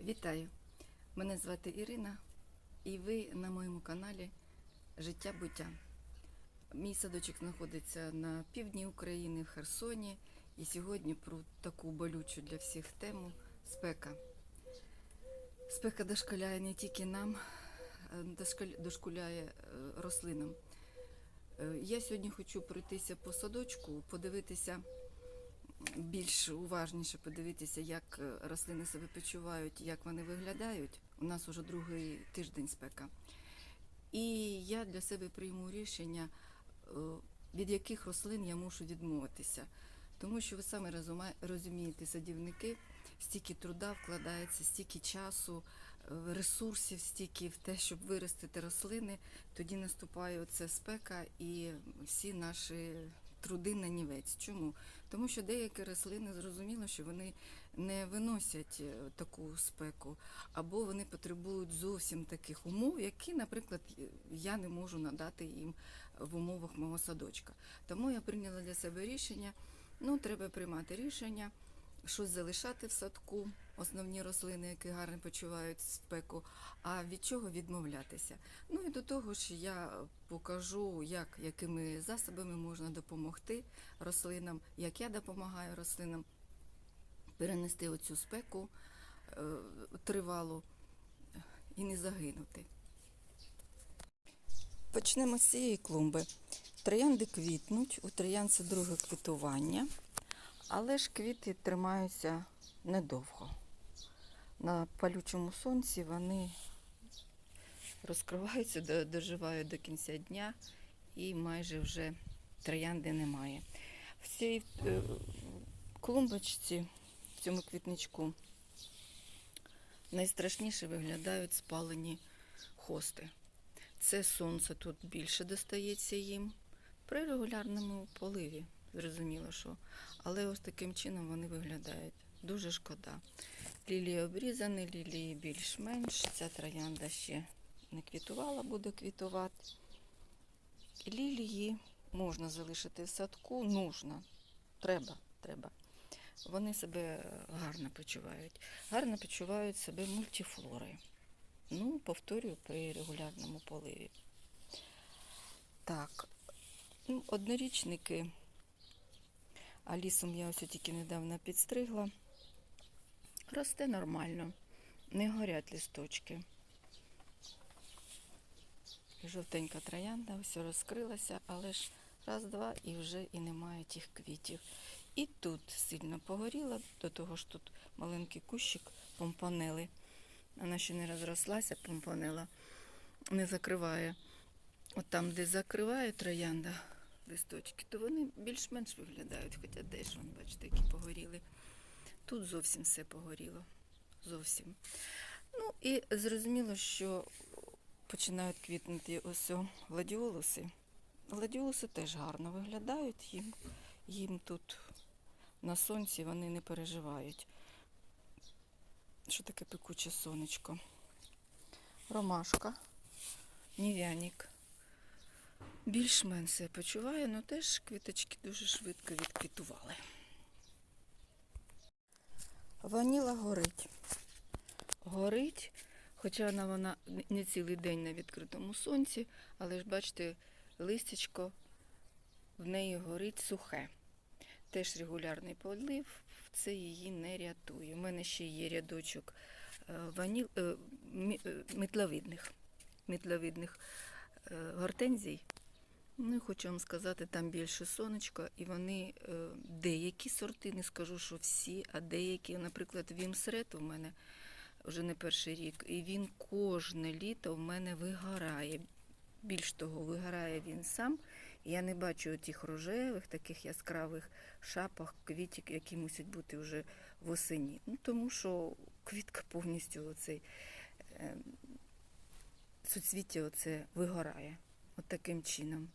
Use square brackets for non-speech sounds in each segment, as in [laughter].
Вітаю! Мене звати Ірина, і ви на моєму каналі Життя буття. Мій садочок знаходиться на півдні України, в Херсоні. І сьогодні про таку болючу для всіх тему спека. Спека дошколяє не тільки нам, дошкуляє е, рослинам. Е, Я сьогодні хочу пройтися по садочку, подивитися більш уважніше подивитися, як е, рослини себе почувають, як вони виглядають. У нас уже другий тиждень спека. І я для себе прийму рішення, е, від яких рослин я мушу відмовитися. Тому що ви самі розумієте, садівники, стільки труда вкладається, стільки часу, е, ресурсів, стільки в те, щоб виростити рослини, тоді наступає оця спека і всі наші труди на нівець. Чому? Тому що деякі рослини зрозуміло, що вони не виносять е, таку спеку, або вони потребують зовсім таких умов, які, наприклад, я не можу надати їм в умовах мого садочка. Тому я прийняла для себе рішення. Ну, треба приймати рішення, щось залишати в садку, основні рослини, які гарно почувають спеку, а від чого відмовлятися. Ну і до того ж я покажу, як, якими засобами можна допомогти рослинам, як я допомагаю рослинам перенести оцю спеку е, тривалу і не загинути. Почнемо з цієї клумби. Троянди квітнуть, у троян це друге квітування, але ж квіти тримаються недовго. На палючому сонці вони розкриваються, доживають до кінця дня і майже вже троянди немає. В цій е, клумбочці, в цьому квітничку, найстрашніше виглядають спалені хости. Це сонце тут більше достається їм при регулярному поливі, зрозуміло, що. Але ось таким чином вони виглядають. Дуже шкода. Лілії обрізані, лілії більш-менш. Ця троянда ще не квітувала, буде квітувати. Лілії можна залишити в садку, нужно. Треба, треба. Вони себе гарно почувають. Гарно почувають себе мультифлори. Ну, повторюю, при регулярному поливі. Так, ну, однорічники. Алісом я ось тільки недавно підстригла. Росте нормально, не горять листочки. Жовтенька троянда, все розкрилася, але ж раз-два і вже і немає тих квітів. І тут сильно погоріло, до того ж тут маленький кущик помпанели. Вона ще не розрослася, помпанела, не закриває. От там, де закриває троянда листочки, то вони більш-менш виглядають, хоча теж, вон, бачите, які погоріли. Тут зовсім все погоріло. Зовсім. Ну і зрозуміло, що починають квітнути ось гладіолуси. Гладіолуси теж гарно виглядають їм. Їм тут на сонці вони не переживають. Що таке пекуче сонечко? Ромашка, нів'яник. Більш-менш себе почуває, але теж квіточки дуже швидко відквітували. Ваніла горить. Горить, хоча вона, вона не цілий день на відкритому сонці, але ж бачите, листячко в неї горить сухе. Теж регулярний полив, це її не рятує. У мене ще є рядочок е, ваніл, е, е, мітловидних, мітловидних гортензій. Ну, хочу вам сказати, там більше сонечка, і вони е, деякі сорти, не скажу, що всі, а деякі, наприклад, Вімсрет у мене вже не перший рік, і він кожне літо в мене вигорає. Більш того, вигорає він сам. Я не бачу тих рожевих, таких яскравих шапок, квітів, які мусять бути вже восені. Ну, тому що квітка повністю оцей е, суцвіття оце вигорає. От таким чином.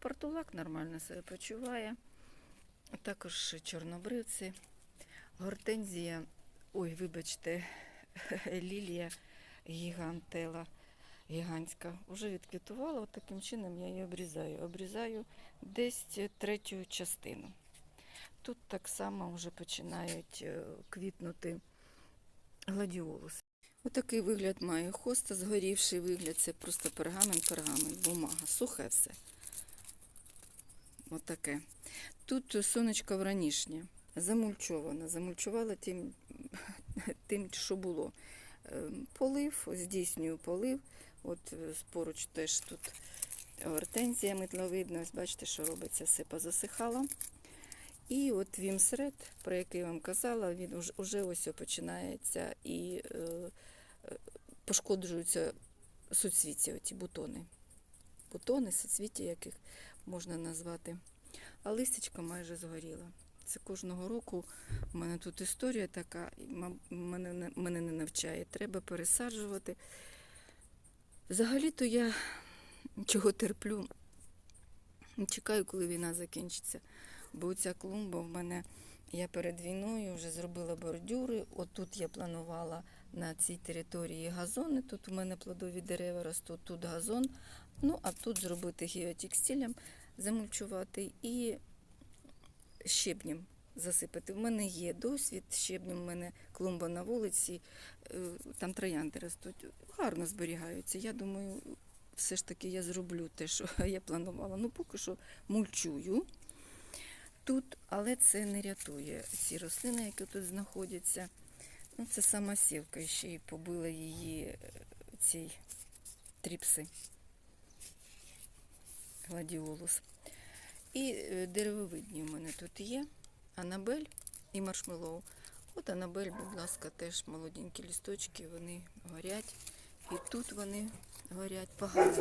Портулак нормально себе почуває. Також чорнобривці, гортензія, ой, вибачте, [laughs] лілія гігантела гігантська. Вже відквітувала, от таким чином я її обрізаю. Обрізаю десь третю частину. Тут так само вже починають е, квітнути гладіолус. Отакий вигляд має хоста, згорівший вигляд, це просто пергамент, пергамент, бумага, сухе все. Отаке. Тут сонечко вранішнє, замульчоване. Замульчувала тим, тим, що було. Ем, Полив, здійснюю полив. От е, поруч теж тут гортензія митловидна. Бачите, що робиться, все позасихало. І от вімсред, про який я вам казала, він уже, ось починається і е, е, пошкоджуються суцвіття, оті бутони. Бутони, суцвіття, яких можна назвати. А листячка майже згоріла. Це кожного року у мене тут історія така, мене, не- мене не навчає. Треба пересаджувати. Взагалі-то я чого терплю, чекаю, коли війна закінчиться. Бо ця клумба в мене, я перед війною вже зробила бордюри. Отут я планувала на цій території газони. Тут у мене плодові дерева ростуть, тут газон. Ну, а тут зробити геотекстилем, замульчувати і щебнем засипати. В мене є досвід щебнем, в мене клумба на вулиці, е, там троянди ростуть, гарно зберігаються. Я думаю, все ж таки я зроблю те, що [laughs] я планувала. Ну, поки що мульчую тут, але це не рятує ці рослини, які тут знаходяться. Ну, це сама сівка, ще й побила її е, ці тріпси. Гладіолус. І е, деревовидні в мене тут є. Анабель і маршмеллоу. От Анабель, будь ласка, теж молоденькі лісточки, вони горять. І тут вони горять погано.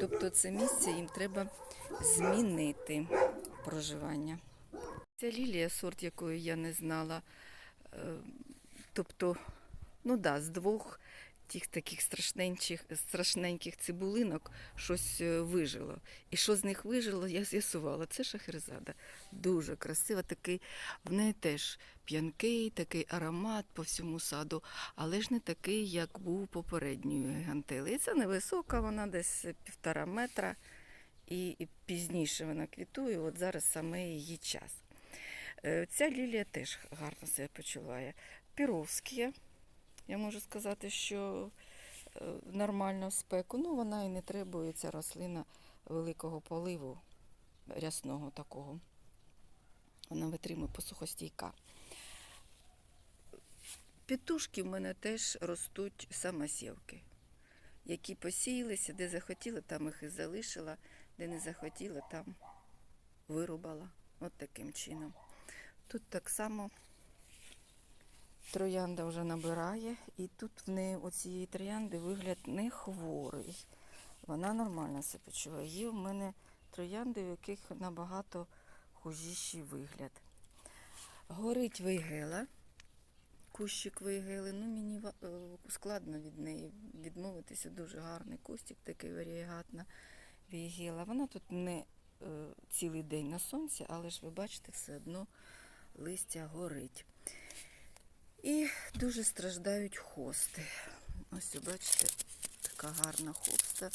Тобто це місце їм треба змінити проживання. Ця лілія, сорт якої я не знала. е, Тобто, ну да, з двох тих таких страшненьких, страшненьких цибулинок щось е, вижило. І що з них вижило, я з'ясувала. Це шахерезада. Дуже красива, такий, в неї теж п'янкий, такий аромат по всьому саду, але ж не такий, як був попередньої гігантели. І це невисока, вона десь півтора метра. І, і пізніше вона квітує, от зараз саме її час. Е, Ця лілія теж гарно себе почуває. Піровські, я можу сказати, що е, нормально спеку. Ну, вона і не требує ця рослина великого поливу рясного такого. Вона витримує посухостійка. Петушки в мене теж ростуть самосівки, які посіялися, де захотіла, там їх і залишила, де не захотіла, там вирубала. От таким чином. Тут так само троянда вже набирає, і тут в неї оцієї троянди вигляд не хворий. Вона нормально себе почуває. Є в мене троянди, в яких набагато хужіший вигляд. Горить вейгела, кущик вейгели. Ну, мені е, складно від неї відмовитися. Дуже гарний кустик, такий варієгатна вейгела. Вона тут не е, цілий день на сонці, але ж ви бачите, все одно листя горить. І дуже страждають хости. Ось, бачите, така гарна хоста.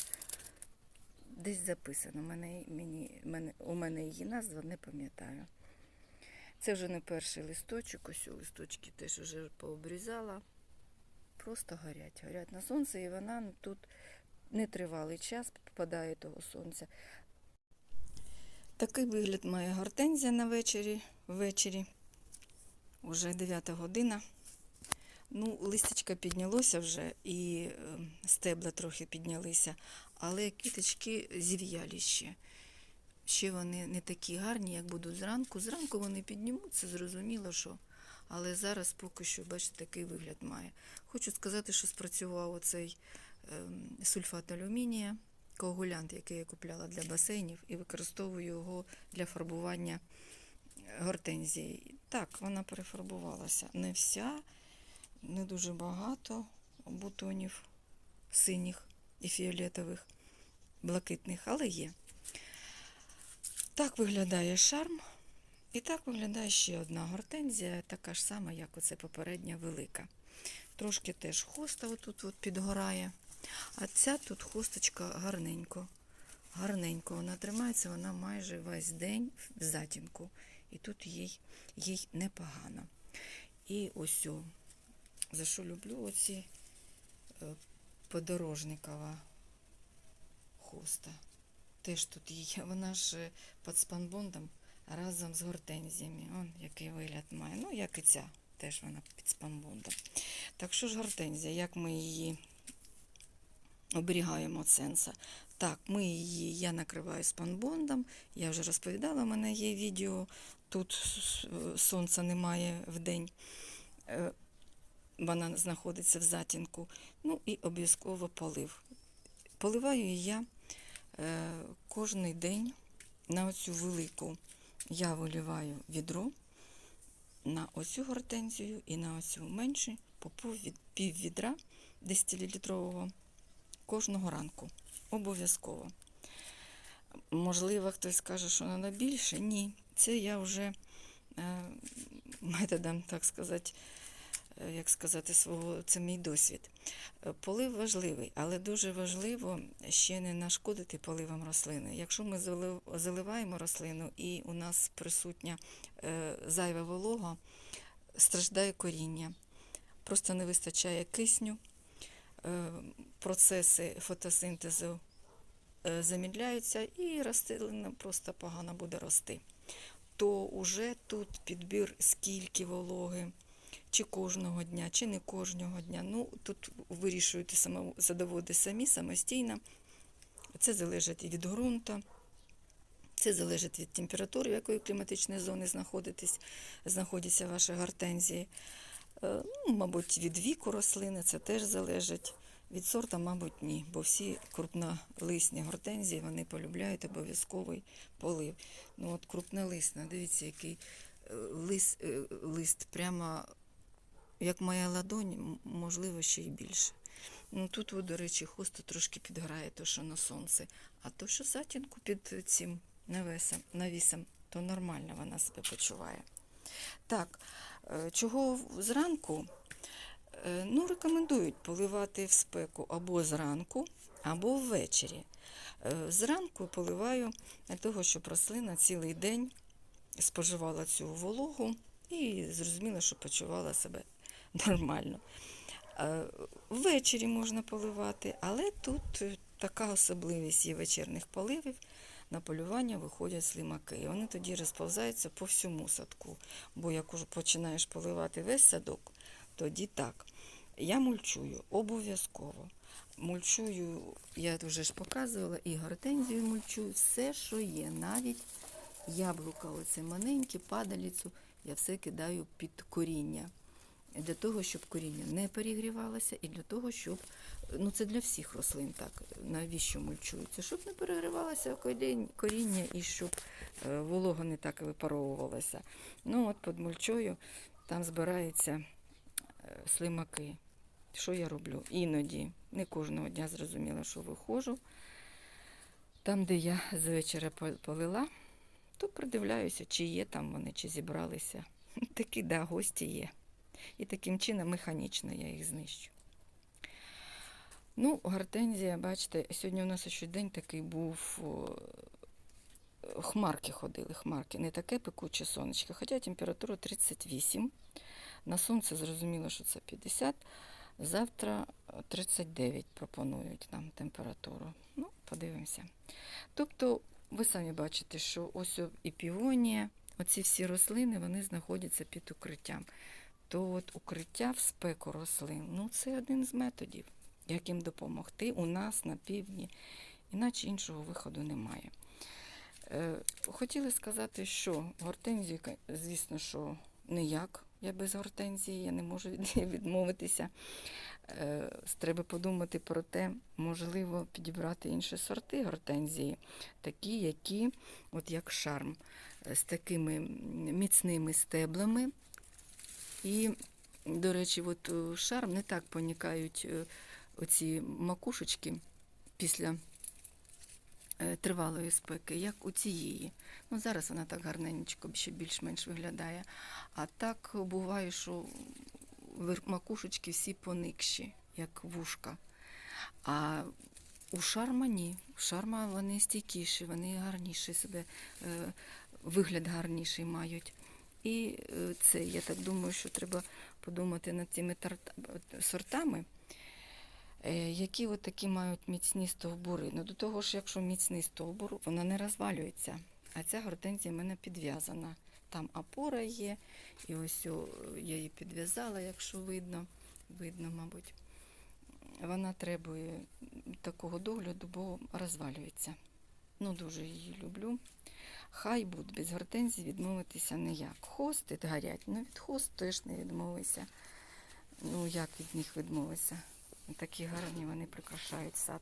Десь записано. Мене, мені, мене, у мене її назва не пам'ятаю. Це вже не перший листочок, ось у листочки теж вже пообрізала. Просто горять, горять на сонце, і вона тут нетривалий час попадає того сонця. Такий вигляд має гортензія на вечері. Ввечері. Уже 9 година. Ну, листячка піднялося вже і е, стебла трохи піднялися, але квіточки зів'ялі ще. Ще вони не такі гарні, як будуть зранку. Зранку вони піднімуться, зрозуміло, що. Але зараз поки що, бачите, такий вигляд має. Хочу сказати, що спрацював оцей ем, сульфат алюмінія, коагулянт, який я купляла для басейнів, і використовую його для фарбування гортензії. Так, вона перефарбувалася. Не вся, не дуже багато бутонів синіх і фіолетових, блакитних, але є. Так виглядає шарм. І так виглядає ще одна гортензія, така ж сама, як оце попередня велика. Трошки теж хоста отут от підгорає. А ця тут хосточка гарненько. Гарненько вона тримається, вона майже весь день в затінку. І тут їй, їй непогано. І ось о, за що люблю оці е, подорожникова хоста. Теж тут є. [laughs] Вона ж е, під спанбондом разом з гортензіями. Он який вигляд має. Ну, як і ця, теж вона під спанбондом. Так що ж гортензія, як ми її оберігаємо від сенса? Так, ми її, я накриваю спанбондом, я вже розповідала, у мене є відео, тут сонця немає в день. Вона знаходиться в затінку. Ну і обов'язково полив. Поливаю я е, кожний день на оцю велику. Я виливаю відро на оцю гортензію і на оцю меншу по пів, від, пів відра 10-літрового кожного ранку. Обов'язково. Можливо, хтось скаже, що треба більше. Ні, це я вже е, методом, так сказати, як сказати, свого, це мій досвід. Е, Полив важливий, але дуже важливо ще не нашкодити поливом рослини. Якщо ми заливаємо рослину і у нас присутня е, зайва волога, страждає коріння, просто не вистачає кисню, е, процеси фотосинтезу е, замідляються і рослина просто погано буде рости. То уже тут підбір скільки вологи, чи кожного дня, чи не кожного дня. Ну, тут вирішуєте само, садоводи самі самостійно. Це залежить і від ґрунту, це залежить від температури, в якої кліматичної зони знаходитесь, знаходяться ваші гортензії. Е, Ну, мабуть, від віку рослини це теж залежить. Від сорта, мабуть, ні, бо всі крупнолисні гортензії вони полюбляють обов'язковий полив. Ну от крупнолисна, дивіться, який е, лист, е, лист прямо як моя ладонь, можливо, ще й більше. Ну тут, до речі, хоста трошки підграє, то, що на сонце, а то, що затінку під цим навесом, навісом, то нормально вона себе почуває. Так, е, чого зранку? Е, Ну, рекомендують поливати в спеку або зранку, або ввечері. Е, Зранку поливаю для того, щоб рослина цілий день споживала цю вологу і зрозуміло, що почувала себе [laughs] нормально. Е, Ввечері можна поливати, але тут е, така особливість є вечірних поливів. На полювання виходять слимаки. І вони тоді розповзаються по всьому садку. Бо як уже починаєш поливати весь садок, тоді так. Я мульчую обов'язково. Мульчую, я вже ж показувала, і гортензію мульчую, все, що є, навіть яблука, оце маленькі, падаліцю, я все кидаю під коріння. Для того, щоб коріння не перегрівалося, і для того, щоб ну це для всіх рослин так, навіщо мульчується, щоб не перегрівалося коріння і щоб е, волога не так випаровувалася. Ну от під мульчою там збираються е, слимаки. Що я роблю? Іноді, не кожного дня зрозуміло, що виходжу. Там, де я з вечора полила, то придивляюся, чи є там вони, чи зібралися. [laughs] Такі, да, гості є. І таким чином механічно я їх знищу. Ну, гортензія, бачите, сьогодні у нас ще день такий був. Хмарки ходили, хмарки. Не таке пекуче сонечко, хоча температура 38. На сонце зрозуміло, що це 50. Завтра е, 39 пропонують нам температуру. Ну, подивимося. Тобто, ви самі бачите, що ось і півонія, оці всі рослини, вони знаходяться під укриттям. То от укриття в спеку рослин, ну це один з методів, яким допомогти у нас на півдні, іначе іншого виходу немає. Е, Хотіли сказати, що гортензію, звісно, що ніяк. Я без гортензії, я не можу від неї [laughs] відмовитися. Е, Треба подумати про те, можливо, підібрати інші сорти гортензії, такі, які, от як шарм, е, з такими міцними стеблами. І, до речі, от е, шарм не так понікають е, оці макушечки після е, тривалої спеки, як у цієї. Ну, зараз вона так гарненько ще більш-менш виглядає. А так буває, що макушечки всі поникші, як вушка. А у шарма ні. У шарма вони стійкіші, вони гарніші себе, вигляд гарніший мають. І е, це, я так думаю, що треба подумати над цими сортами, е, які от такі мають міцні стовбури. Ну, до того ж, якщо міцний стовбур, вона не розвалюється. А ця гортензія в мене підв'язана. Там опора є, і ось я її підв'язала, якщо видно. Видно, мабуть. Вона требує такого догляду, бо розвалюється. Ну, дуже її люблю. Хай будь без гортензії відмовитися ніяк. Хости горять, ну від хост теж не відмовися. Ну, як від них відмовитися? Такі гарні вони прикрашають сад.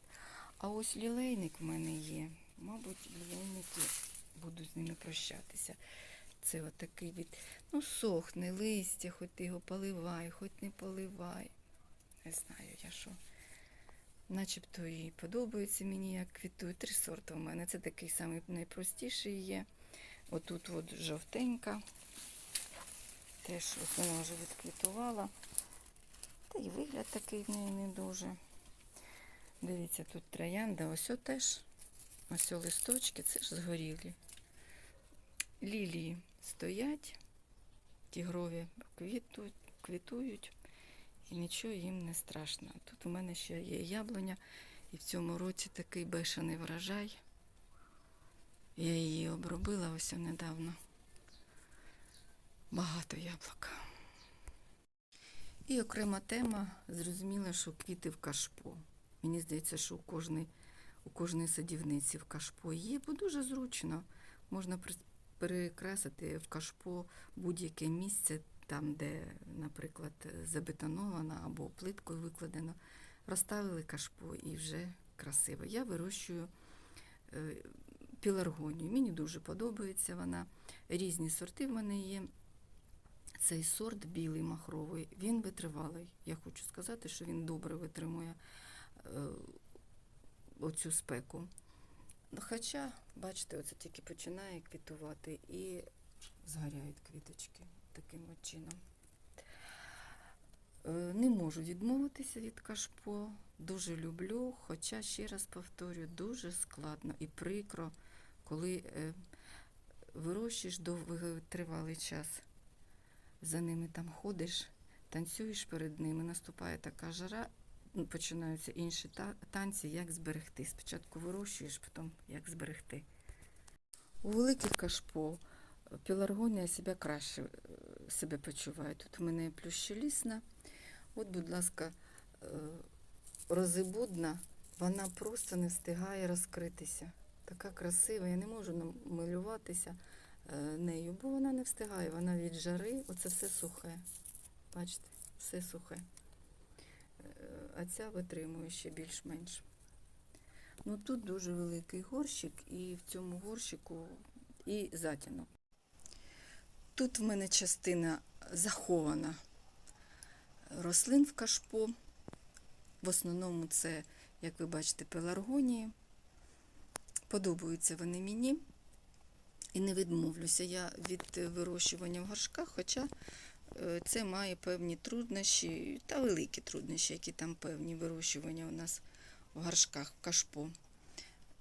А ось лілейник в мене є. Мабуть, лілейники буду з ними прощатися. Це отакий від. Ну, сохне листя, хоч ти його поливай, хоч не поливай. Не знаю я що. Начебто і подобається мені, як квітують. Три сорти у мене. Це такий самий найпростіший є. Отут от жовтенька. Теж ось вона вже відквітувала. Та й вигляд такий в неї не дуже. Дивіться, тут троянда, ось о теж. Ось о листочки, це ж згорілі. Лілії стоять, тігрові квітують і нічого їм не страшно. Тут у мене ще є яблуня, і в цьому році такий бешений врожай. Я її обробила ось недавно. Багато яблук. І окрема тема, зрозуміло, що квіти в кашпо. Мені здається, що у кожної, у кожної садівниці в кашпо є, бо дуже зручно. Можна перекрасити в кашпо будь-яке місце, там, де, наприклад, забетоновано або плиткою викладено. Розставили кашпо і вже красиво. Я вирощую е, піларгонію. Мені дуже подобається вона. Різні сорти в мене є. Цей сорт білий махровий, він витривалий. Я хочу сказати, що він добре витримує е, оцю спеку. Хоча, бачите, оце тільки починає квітувати і згоряють квіточки таким от чином. Е, Не можу відмовитися від кашпо, дуже люблю, хоча, ще раз повторюю, дуже складно і прикро, коли е, вирощуєш довгий тривалий час за ними там ходиш, танцюєш перед ними, наступає така жара, ну, починаються інші та- танці, як зберегти. Спочатку вирощуєш, потім як зберегти. У великих кашпо е, піларгонія себе краще себе почуває. Тут у мене плющелісна. От, будь ласка, е, розибудна, вона просто не встигає розкритися. Така красива, я не можу намалюватися е, нею, бо вона не встигає, вона від жари, оце все сухе. Бачите, все сухе. Е, А ця витримує ще більш-менш. Ну тут дуже великий горщик, і в цьому горщику і затінок. Тут в мене частина захована рослин в кашпо. В основному це, як ви бачите, пеларгонії. Подобаються вони мені. І не відмовлюся я від вирощування в горшках, хоча е, це має певні труднощі та великі труднощі, які там певні вирощування у нас в горшках, в кашпо.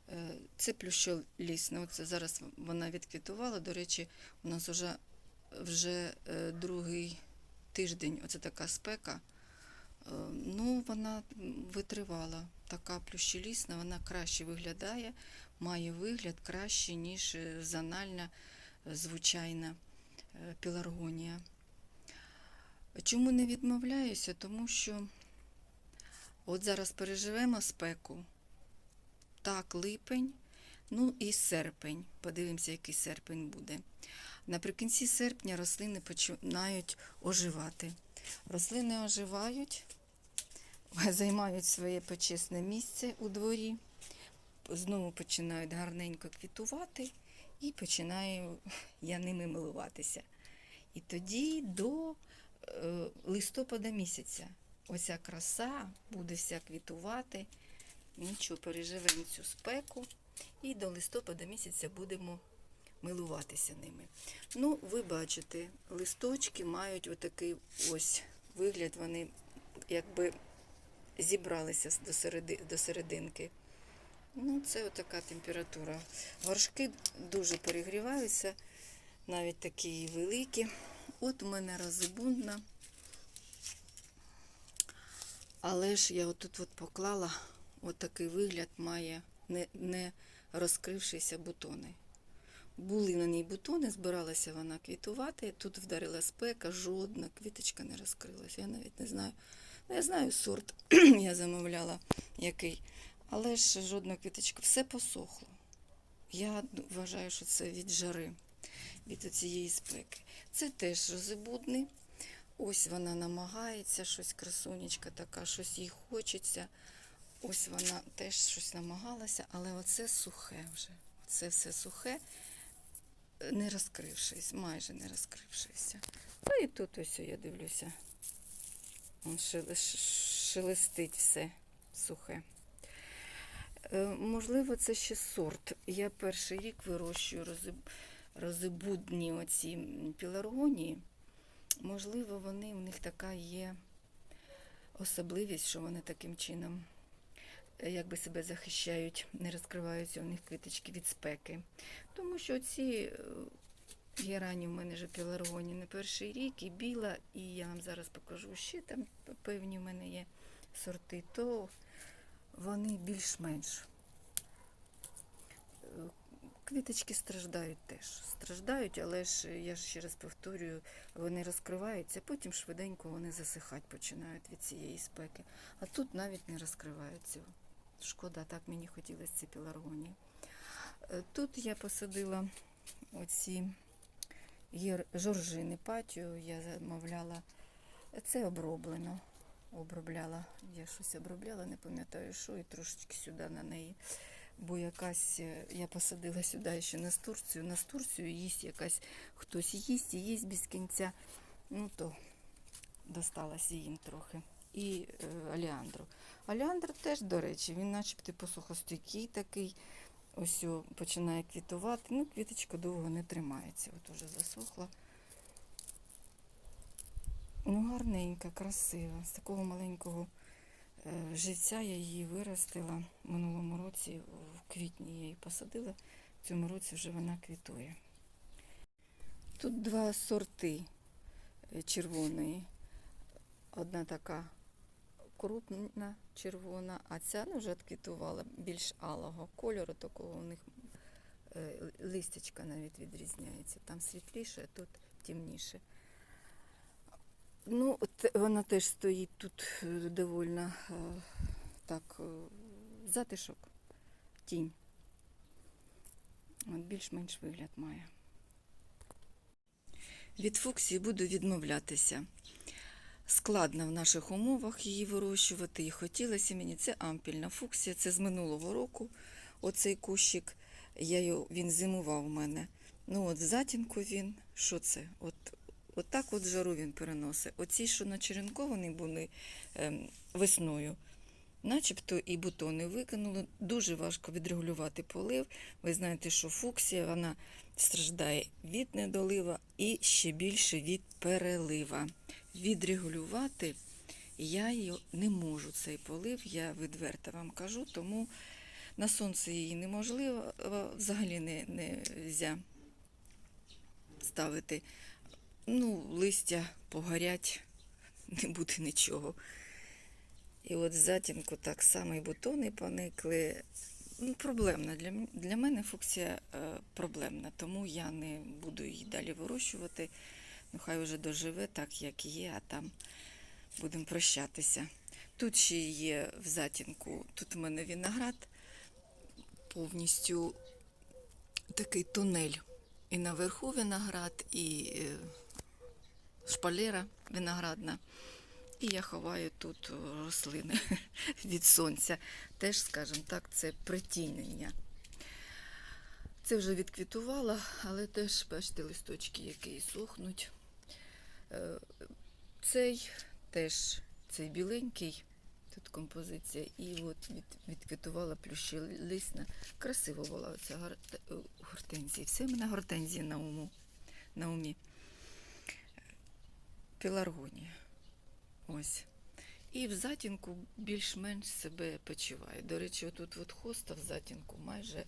Е, Це плющолісна. Оце зараз вона відквітувала. До речі, у нас вже, вже е, другий тиждень, оце така спека. Е, Ну, вона витривала. Така плющелісна, вона краще виглядає, має вигляд краще, ніж е, зональна звичайна піларгонія. Чому не відмовляюся? Тому що от зараз переживемо спеку. Так, липень, ну і серпень. Подивимося, який серпень буде. Наприкінці серпня рослини починають оживати. Рослини оживають, [laughs] займають своє почесне місце у дворі, знову починають гарненько квітувати і починаю [laughs] я ними милуватися. І тоді до е, листопада місяця оця краса буде вся квітувати. Нічого, переживемо цю спеку і до листопада місяця будемо милуватися ними. Ну, ви бачите, листочки мають отакий ось вигляд, вони якби зібралися до, середи, до серединки. Ну, це отака температура. Горшки дуже перегріваються, навіть такі великі. От у мене розибунна. Але ж я отут от поклала, от такий вигляд має не, не розкрившися бутони. Були на ній бутони, збиралася вона квітувати. Тут вдарила спека, жодна квіточка не розкрилася. Я навіть не знаю. Ну, я знаю сорт, [clears throat] я замовляла який. Але ж жодна квіточка, все посохло. Я вважаю, що це від жари, від цієї спеки. Це теж розибудний. Ось вона намагається, щось красунечка така, щось їй хочеться. Ось вона теж щось намагалася, але оце сухе вже. Це все сухе, не розкрившись, майже не розкрившися. Ну і тут ось я дивлюся. Он шелестить все сухе. Е, Можливо, це ще сорт. Я перший рік вирощую рози- розибудні оці м, пеларгонії. Можливо, вони у них така є особливість, що вони таким чином якби себе захищають, не розкриваються у них квіточки від спеки. Тому що ці е, герані в мене вже пеларгоні не перший рік, і біла, і я вам зараз покажу ще там певні в мене є сорти, то вони більш-менш. Е, Квіточки страждають теж. Страждають, але ж я ж ще раз повторюю, вони розкриваються, потім швиденько вони засихати починають від цієї спеки. А тут навіть не розкриваються. Шкода, так мені хотілося ці пеларгонії. Е, Тут я посадила оці жоржини патію, я замовляла. Це оброблено. Обробляла. Я щось обробляла, не пам'ятаю, що, і трошечки сюди на неї. Бо якась е, я посадила сюди ще настурцію. Настурцію їсть якась хтось їсть і їсть без кінця. Ну то досталося їм трохи. І е, аліандру. Аліандр теж, до речі, він начебто посухостійкий такий. Ось починає квітувати. Ну, квіточка довго не тримається. От уже засохла. Ну, гарненька, красива. З такого маленького е, живця я її виростила. В минулому році, в квітні я її посадила. В цьому році вже вона квітує. Тут два сорти е, червоної. Одна така крупна червона, а ця ну, вже відквітувала більш алого кольору, такого у них е, листячка навіть відрізняється. Там світліше, а тут темніше. Ну, от вона теж стоїть тут е, довольно е, так, затишок, тінь. Більш-менш вигляд має. Від фуксії буду відмовлятися. Складно в наших умовах її вирощувати, і хотілося мені. Це ампільна фуксія, це з минулого року. Оцей кущик, я його, він зимував у мене. Ну от затінку він, що це? От, от так от жару він переносить. Оці, що начеренковані були ем, весною, начебто і бутони викинули. Дуже важко відрегулювати полив. Ви знаєте, що фуксія вона страждає від недолива і ще більше від перелива. Відрегулювати я не можу, цей полив, я відверто вам кажу, тому на сонце її неможливо взагалі не, не можна ставити. Ну, листя погорять, не буде нічого. І от в затінку так само і бутони поникли. Ну, проблемна. Для, для мене фуксія е, проблемна, тому я не буду її далі вирощувати. Ну, хай вже доживе так, як є, а там будемо прощатися. Тут ще є в затінку, тут в мене виноград, повністю такий тунель. І наверху виноград, і е, шпалера виноградна. І я ховаю тут е, рослини [laughs] від сонця. Теж, скажімо так, це притінення. Це вже відквітувало, але теж, бачите, листочки, які сохнуть. Е, Цей теж цей біленький, тут композиція, і от від, відквітувала плющелисна. Красиво була оця е, гортензія. Все мене гортензії на уму, на умі. Пеларгонія. Ось. І в затінку більш-менш себе почуває. До речі, отут от хоста в затінку майже,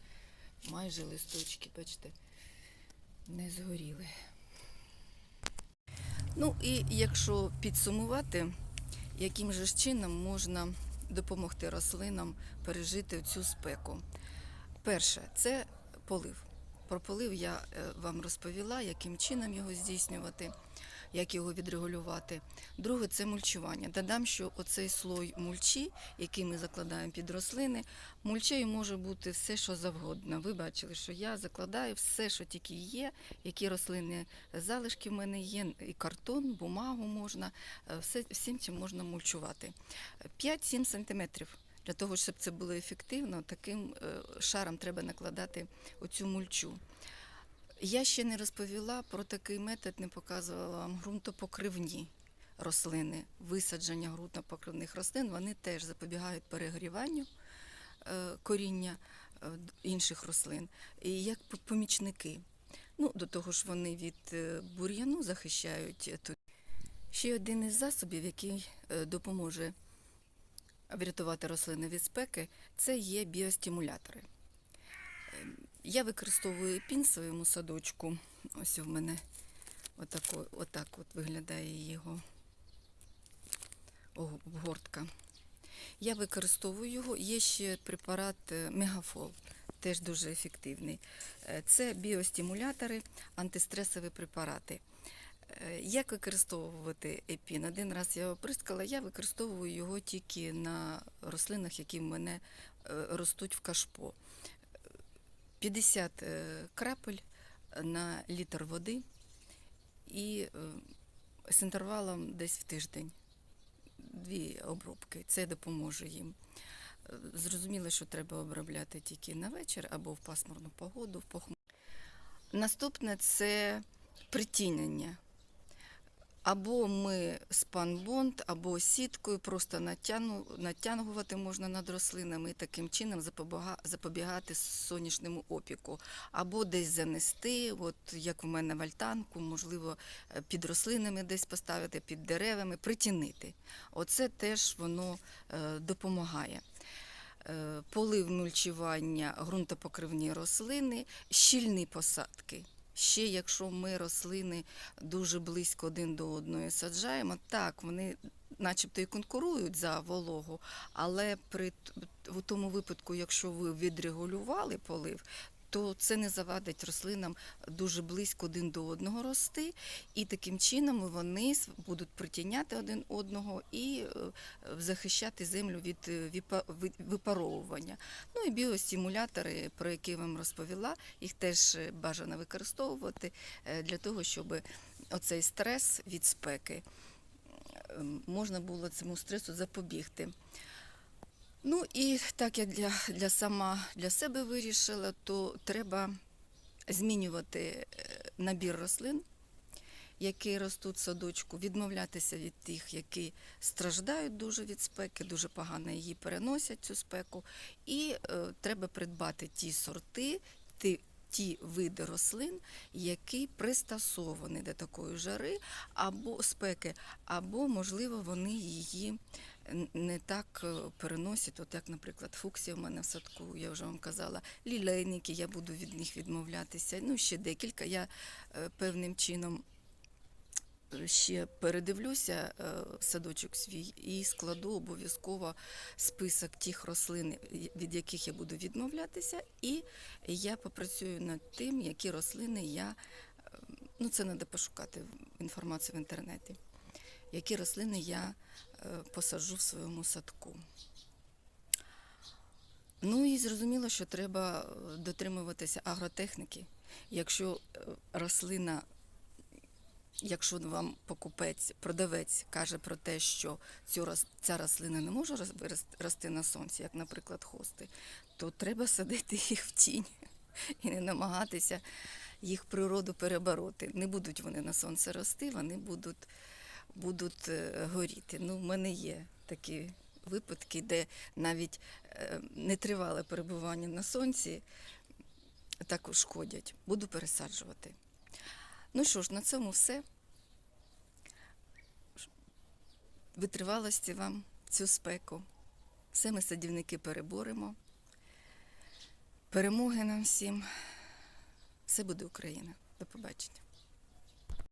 майже листочки, бачите, не згоріли. Ну і якщо підсумувати, яким же чином можна допомогти рослинам пережити цю спеку. Перше, це полив. Про полив я е, вам розповіла, яким чином його здійснювати, як його відрегулювати. Друге це мульчування. Додам, що оцей слой мульчі, який ми закладаємо під рослини, мульчею може бути все, що завгодно. Ви бачили, що я закладаю все, що тільки є, які рослинні залишки в мене є, і картон, бумагу можна, е, все, всім цим можна мульчувати. 5-7 сантиметрів. Для того, щоб це було ефективно, таким е, шаром треба накладати оцю мульчу. Я ще не розповіла про такий метод, не показувала вам ґрунтопокривні рослини. Висадження ґрунтопокривних рослин вони теж запобігають перегріванню е, коріння е, інших рослин. І як помічники. Ну, до того ж, вони від е, бур'яну захищають. Ще один із засобів, який допоможе врятувати рослини від спеки, це є біостимулятори. Я використовую пін в своєму садочку. Ось в мене отако, отак от виглядає його обгортка. Я використовую його. Є ще препарат е, Мегафол, теж дуже ефективний. Е, Це біостимулятори, антистресові препарати. Е, Як використовувати епін? Один раз я оприскала, я використовую його тільки на рослинах, які в мене ростуть в кашпо. 50 е, крапель на літр води і е, з інтервалом десь в тиждень. Дві обробки. Це допоможе їм. Е, Зрозуміло, що треба обробляти тільки на вечір або в пасмурну погоду, в похмурну. Наступне це притінення. Або ми спанбонд, або сіткою просто натягну, натягувати можна над рослинами і таким чином запобіга- запобігати сонячному опіку. Або десь занести, от як в мене в альтанку, можливо, е, під рослинами десь поставити, під деревами, притінити. Оце теж воно е, допомагає. Е, Полив мульчування, ґрунтопокривні рослини, щільні посадки. Ще якщо ми рослини дуже близько один до одної саджаємо, так вони начебто і конкурують за вологу, але при в тому випадку, якщо ви відрегулювали полив, то це не завадить рослинам дуже близько один до одного рости, і таким чином вони будуть притіняти один одного і е, захищати землю від е, випаровування. Ну і біостимулятори, про які я вам розповіла, їх теж е, бажано використовувати для того, щоб оцей стрес від спеки можна було цьому стресу запобігти. Ну і так я для, для сама для себе вирішила, то треба змінювати е, набір рослин, які ростуть в садочку, відмовлятися від тих, які страждають дуже від спеки, дуже погано її переносять цю спеку. І е, треба придбати ті сорти, ті, ті види рослин, які пристосовані до такої жари або спеки, або, можливо, вони її не так е, переносять, от як, наприклад, фуксія в мене в садку, я вже вам казала, лілейники, я буду від них відмовлятися. Ну, ще декілька. Я е, певним чином ще передивлюся е, садочок свій і складу обов'язково список тих рослин, від яких я буду відмовлятися, і я попрацюю над тим, які рослини я, е, ну це треба пошукати інформацію в інтернеті, які рослини я е, посаджу в своєму садку. Ну і зрозуміло, що треба е, дотримуватися агротехніки. Якщо е, рослина Якщо вам покупець, продавець каже про те, що цю, ця рослина не може рости на сонці, як, наприклад, хости, то треба садити їх в тінь [laughs] і не намагатися їх природу перебороти. Не будуть вони на сонце рости, вони будуть, будуть е, горіти. Ну, в мене є такі випадки, де навіть е, нетривале перебування на сонці також шкодять. Буду пересаджувати. Ну що ж, на цьому все. Витривалості вам цю спеку. Все ми садівники переборемо. Перемоги нам всім. Все буде Україна. До побачення.